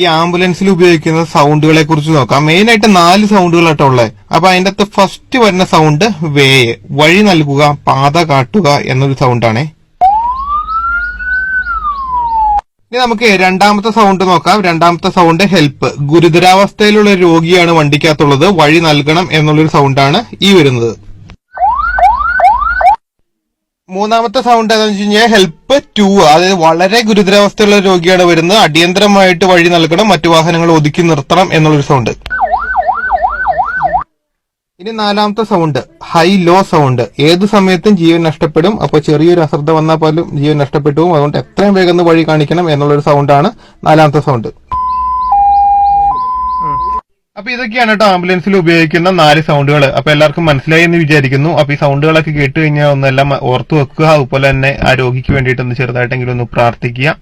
ഈ ആംബുലൻസിൽ ഉപയോഗിക്കുന്ന സൗണ്ടുകളെ കുറിച്ച് നോക്കാം. മെയിൻ ആയിട്ട് നാല് സൗണ്ടുകളാട്ടോ ഉള്ളത് അപ്പൊ അതിന്റെ അകത്ത് ഫസ്റ്റ് വരുന്ന സൗണ്ട് വേയ് വഴി നൽകുക പാത കാട്ടുക എന്നൊരു സൗണ്ടാണ് ഇനി നമുക്ക് രണ്ടാമത്തെ സൗണ്ട് നോക്കാം. രണ്ടാമത്തെ സൗണ്ട് ഹെൽപ്പ് ഗുരുതരാവസ്ഥയിലുള്ള രോഗിയാണ് വണ്ടിക്കകത്തുള്ളത്. വഴി നൽകണം എന്നുള്ളൊരു സൗണ്ടാണ് ഈ വരുന്നത്. മൂന്നാമത്തെ സൗണ്ട് ഏതാണെന്ന് വെച്ച് കഴിഞ്ഞാൽ ഹെൽപ്പ് ടു അതായത് വളരെ ഗുരുതരാവസ്ഥയുള്ള രോഗിയാണ് വരുന്നത്. അടിയന്തരമായിട്ട് വഴി നൽകണം മറ്റു വാഹനങ്ങൾ ഒതുക്കി നിർത്തണം എന്നുള്ളൊരു സൗണ്ട് ഇനി നാലാമത്തെ സൗണ്ട് ഹൈ ലോ സൗണ്ട് ഏത് സമയത്തും ജീവൻ നഷ്ടപ്പെടും. അപ്പോൾ ചെറിയൊരു അശ്രദ്ധ വന്നാൽ പോലും ജീവൻ നഷ്ടപ്പെട്ടു അതുകൊണ്ട് എത്രയും വേഗം വഴി കാണിക്കണം എന്നുള്ളൊരു സൗണ്ടാണ് നാലാമത്തെ സൗണ്ട് അപ്പൊ ഇതൊക്കെയാണ് കേട്ടോ ആംബുലൻസിൽ ഉപയോഗിക്കുന്ന നാല് സൗണ്ടുകൾ അപ്പൊ എല്ലാവർക്കും മനസ്സിലായി എന്ന് വിചാരിക്കുന്നു. അപ്പൊ ഈ സൗണ്ടുകളൊക്കെ കേട്ട് കഴിഞ്ഞാൽ ഒന്നെല്ലാം ഓർത്തു വെക്കുക. അതുപോലെ തന്നെ ആ രോഗിക്ക് വേണ്ടിയിട്ട് ഒന്ന് ചെറുതായിട്ടെങ്കിലും ഒന്ന് പ്രാർത്ഥിക്കുക.